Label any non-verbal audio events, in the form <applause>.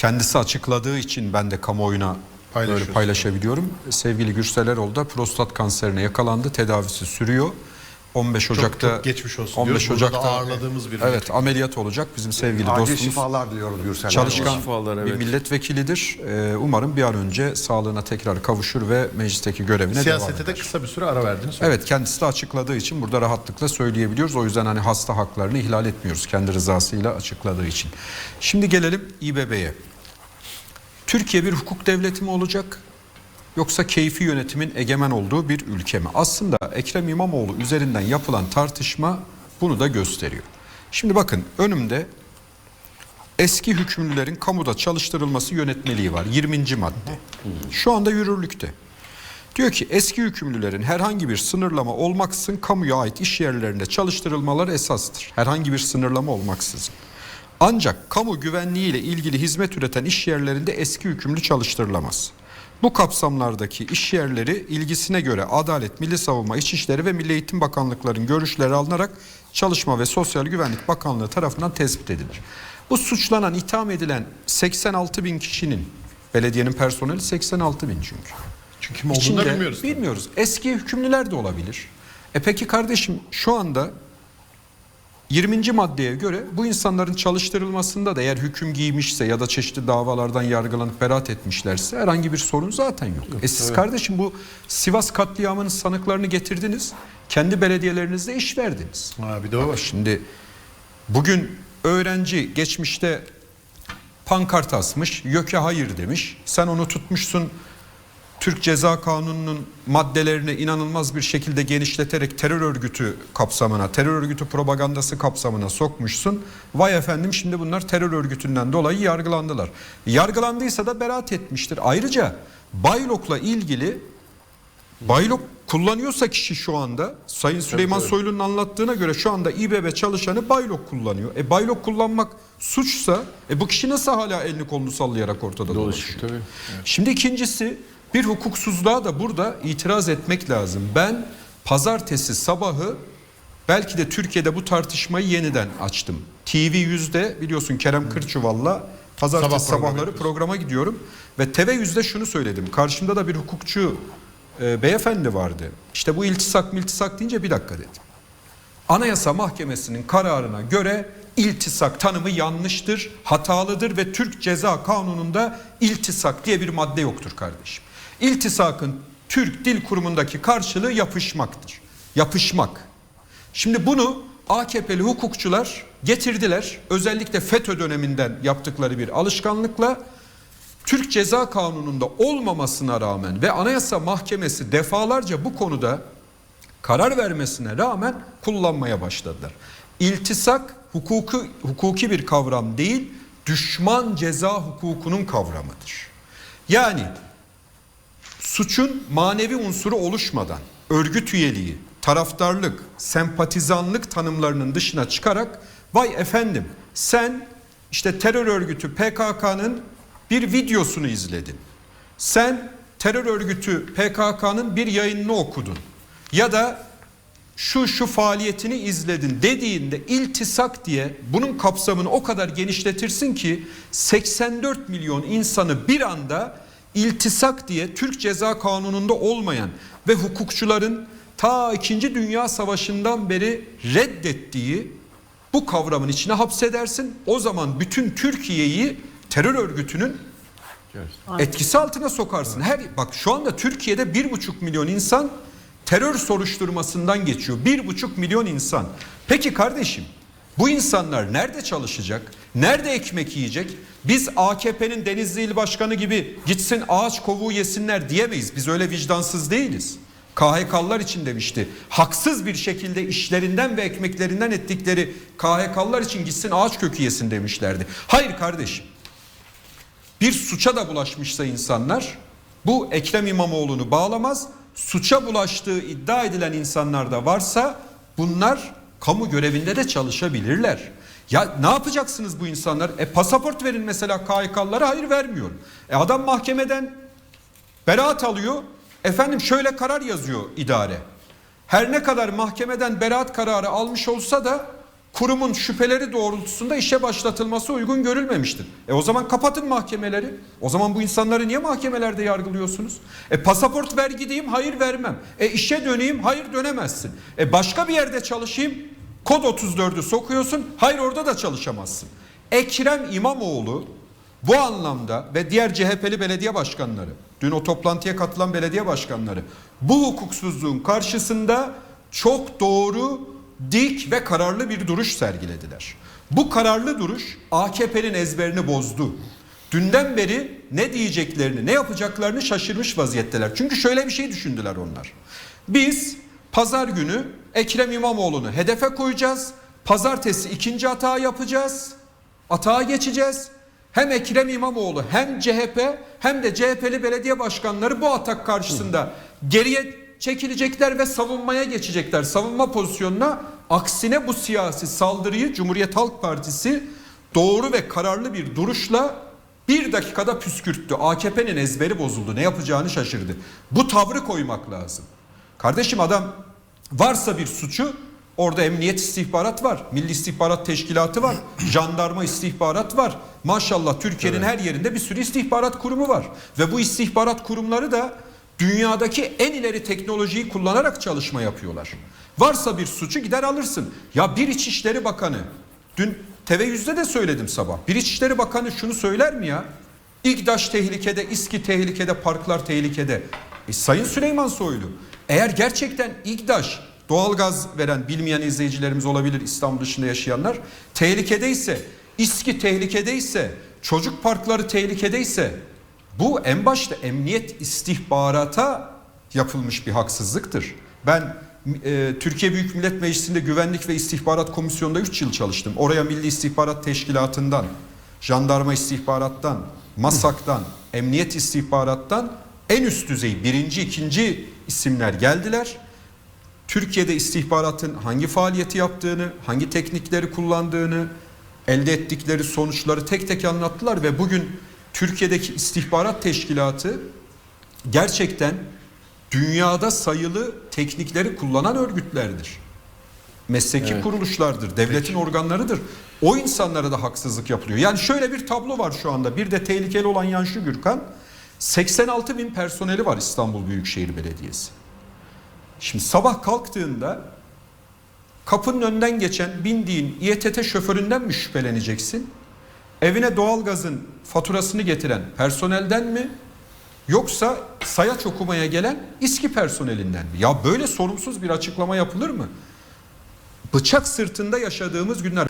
kendisi açıkladığı için ben de kamuoyuna böyle paylaşabiliyorum. Sevgili Gürsel Erol da prostat kanserine yakalandı. Tedavisi sürüyor. 15 Ocak'ta çok geçmiş olsun 15 diyoruz. Ocak'ta ağırladığımız bir Evet, ameliyat olacak bizim sevgili Acil dostumuz. şifalar diliyoruz Gürsel. Çalışkan Şifalar, bir evet. milletvekilidir. Ee, umarım bir an önce sağlığına tekrar kavuşur ve meclisteki görevine devam Siyasete eder. de kısa bir süre ara verdiniz. Evet kendisi de açıkladığı için burada rahatlıkla söyleyebiliyoruz. O yüzden hani hasta haklarını ihlal etmiyoruz kendi rızasıyla açıkladığı için. Şimdi gelelim İBB'ye. Türkiye bir hukuk devleti mi olacak yoksa keyfi yönetimin egemen olduğu bir ülke mi? Aslında Ekrem İmamoğlu üzerinden yapılan tartışma bunu da gösteriyor. Şimdi bakın önümde eski hükümlülerin kamuda çalıştırılması yönetmeliği var 20. madde. Şu anda yürürlükte. Diyor ki eski hükümlülerin herhangi bir sınırlama olmaksızın kamuya ait iş yerlerinde çalıştırılmaları esastır. Herhangi bir sınırlama olmaksızın. Ancak kamu güvenliği ile ilgili hizmet üreten iş yerlerinde eski hükümlü çalıştırılamaz. Bu kapsamlardaki iş yerleri ilgisine göre Adalet, Milli Savunma, İçişleri ve Milli Eğitim Bakanlıkların görüşleri alınarak Çalışma ve Sosyal Güvenlik Bakanlığı tarafından tespit edilir. Bu suçlanan, itham edilen 86 bin kişinin, belediyenin personeli 86 bin çünkü. Çünkü kim olduğunu bilmiyoruz. Bilmiyoruz. Eski hükümlüler de olabilir. E peki kardeşim şu anda 20. maddeye göre bu insanların çalıştırılmasında da eğer hüküm giymişse ya da çeşitli davalardan yargılanıp beraat etmişlerse herhangi bir sorun zaten yok. e siz kardeşim bu Sivas katliamının sanıklarını getirdiniz. Kendi belediyelerinizde iş verdiniz. Ha, bir de o var. Şimdi bugün öğrenci geçmişte pankart asmış, YÖK'e hayır demiş. Sen onu tutmuşsun Türk Ceza Kanunu'nun maddelerini inanılmaz bir şekilde genişleterek terör örgütü kapsamına, terör örgütü propagandası kapsamına sokmuşsun. Vay efendim şimdi bunlar terör örgütünden dolayı yargılandılar. Yargılandıysa da beraat etmiştir. Ayrıca Baylok'la ilgili Baylok kullanıyorsa kişi şu anda Sayın Süleyman Soylu'nun anlattığına göre şu anda İBB çalışanı Baylok kullanıyor. E Baylok kullanmak suçsa e bu kişi nasıl hala elini kolunu sallayarak ortada dolaşıyor? tabii. Şimdi ikincisi bir hukuksuzluğa da burada itiraz etmek lazım. Ben pazartesi sabahı belki de Türkiye'de bu tartışmayı yeniden açtım. TV yüzde biliyorsun Kerem Kırçuval'la pazartesi Sabah programı sabahları yapıyorsun. programa gidiyorum ve TV yüzde şunu söyledim. Karşımda da bir hukukçu e, beyefendi vardı. İşte bu iltisak miltisak deyince bir dakika dedim. Anayasa Mahkemesi'nin kararına göre iltisak tanımı yanlıştır, hatalıdır ve Türk Ceza Kanunu'nda iltisak diye bir madde yoktur kardeşim. İltisakın Türk Dil Kurumu'ndaki karşılığı yapışmaktır. Yapışmak. Şimdi bunu AKP'li hukukçular getirdiler. Özellikle FETÖ döneminden yaptıkları bir alışkanlıkla Türk Ceza Kanunu'nda olmamasına rağmen ve Anayasa Mahkemesi defalarca bu konuda karar vermesine rağmen kullanmaya başladılar. İltisak hukuku, hukuki bir kavram değil, düşman ceza hukukunun kavramıdır. Yani suçun manevi unsuru oluşmadan örgüt üyeliği, taraftarlık, sempatizanlık tanımlarının dışına çıkarak vay efendim sen işte terör örgütü PKK'nın bir videosunu izledin. Sen terör örgütü PKK'nın bir yayınını okudun. Ya da şu şu faaliyetini izledin dediğinde iltisak diye bunun kapsamını o kadar genişletirsin ki 84 milyon insanı bir anda iltisak diye Türk Ceza Kanunu'nda olmayan ve hukukçuların ta 2. Dünya Savaşı'ndan beri reddettiği bu kavramın içine hapsedersin. O zaman bütün Türkiye'yi terör örgütünün etkisi altına sokarsın. Her bak şu anda Türkiye'de bir buçuk milyon insan terör soruşturmasından geçiyor. Bir buçuk milyon insan. Peki kardeşim bu insanlar nerede çalışacak? Nerede ekmek yiyecek? Biz AKP'nin Denizli İl Başkanı gibi gitsin ağaç kovuğu yesinler diyemeyiz. Biz öyle vicdansız değiliz. KHK'lılar için demişti. Haksız bir şekilde işlerinden ve ekmeklerinden ettikleri KHK'lılar için gitsin ağaç kökü yesin demişlerdi. Hayır kardeşim bir suça da bulaşmışsa insanlar bu Ekrem İmamoğlu'nu bağlamaz. Suça bulaştığı iddia edilen insanlar da varsa bunlar kamu görevinde de çalışabilirler. Ya ne yapacaksınız bu insanlar? E pasaport verin mesela KHK'lılara hayır vermiyorum. E adam mahkemeden beraat alıyor. Efendim şöyle karar yazıyor idare. Her ne kadar mahkemeden beraat kararı almış olsa da kurumun şüpheleri doğrultusunda işe başlatılması uygun görülmemiştir. E o zaman kapatın mahkemeleri. O zaman bu insanları niye mahkemelerde yargılıyorsunuz? E pasaport ver gideyim hayır vermem. E işe döneyim hayır dönemezsin. E başka bir yerde çalışayım kod 34'ü sokuyorsun hayır orada da çalışamazsın. Ekrem İmamoğlu bu anlamda ve diğer CHP'li belediye başkanları, dün o toplantıya katılan belediye başkanları bu hukuksuzluğun karşısında çok doğru, dik ve kararlı bir duruş sergilediler. Bu kararlı duruş AKP'nin ezberini bozdu. Dünden beri ne diyeceklerini, ne yapacaklarını şaşırmış vaziyetteler. Çünkü şöyle bir şey düşündüler onlar. Biz pazar günü Ekrem İmamoğlu'nu hedefe koyacağız. Pazartesi ikinci hata yapacağız. Atağa geçeceğiz. Hem Ekrem İmamoğlu hem CHP hem de CHP'li belediye başkanları bu atak karşısında geriye çekilecekler ve savunmaya geçecekler. Savunma pozisyonuna aksine bu siyasi saldırıyı Cumhuriyet Halk Partisi doğru ve kararlı bir duruşla bir dakikada püskürttü. AKP'nin ezberi bozuldu. Ne yapacağını şaşırdı. Bu tavrı koymak lazım. Kardeşim adam varsa bir suçu orada emniyet istihbarat var. Milli İstihbarat Teşkilatı var. <clears throat> Jandarma istihbarat var. Maşallah Türkiye'nin her yerinde bir sürü istihbarat kurumu var. Ve bu istihbarat kurumları da dünyadaki en ileri teknolojiyi kullanarak çalışma yapıyorlar. Varsa bir suçu gider alırsın. Ya bir İçişleri Bakanı dün TV100'de de söyledim sabah. Bir İçişleri Bakanı şunu söyler mi ya? İGDAŞ tehlikede, İSKİ tehlikede, parklar tehlikede. E, Sayın Süleyman Soylu eğer gerçekten İGDAŞ doğalgaz veren bilmeyen izleyicilerimiz olabilir İstanbul dışında yaşayanlar tehlikedeyse, İSKİ tehlikedeyse, çocuk parkları tehlikedeyse bu en başta emniyet istihbarata yapılmış bir haksızlıktır. Ben e, Türkiye Büyük Millet Meclisi'nde Güvenlik ve İstihbarat Komisyonu'nda 3 yıl çalıştım. Oraya Milli İstihbarat Teşkilatı'ndan, Jandarma İstihbarat'tan, MASAK'tan, Emniyet İstihbarat'tan en üst düzey birinci, ikinci isimler geldiler. Türkiye'de istihbaratın hangi faaliyeti yaptığını, hangi teknikleri kullandığını, elde ettikleri sonuçları tek tek anlattılar ve bugün Türkiye'deki istihbarat teşkilatı gerçekten dünyada sayılı teknikleri kullanan örgütlerdir. Mesleki Evet. kuruluşlardır, devletin organlarıdır. O insanlara da haksızlık yapılıyor. Yani şöyle bir tablo var şu anda. Bir de tehlikeli olan Yanşı Gürkan. 86 bin personeli var İstanbul Büyükşehir Belediyesi. Şimdi sabah kalktığında kapının önünden geçen bindiğin İETT şoföründen mi şüpheleneceksin? Evine doğalgazın faturasını getiren personelden mi? Yoksa sayaç okumaya gelen İSKİ personelinden mi? Ya böyle sorumsuz bir açıklama yapılır mı? Bıçak sırtında yaşadığımız günler.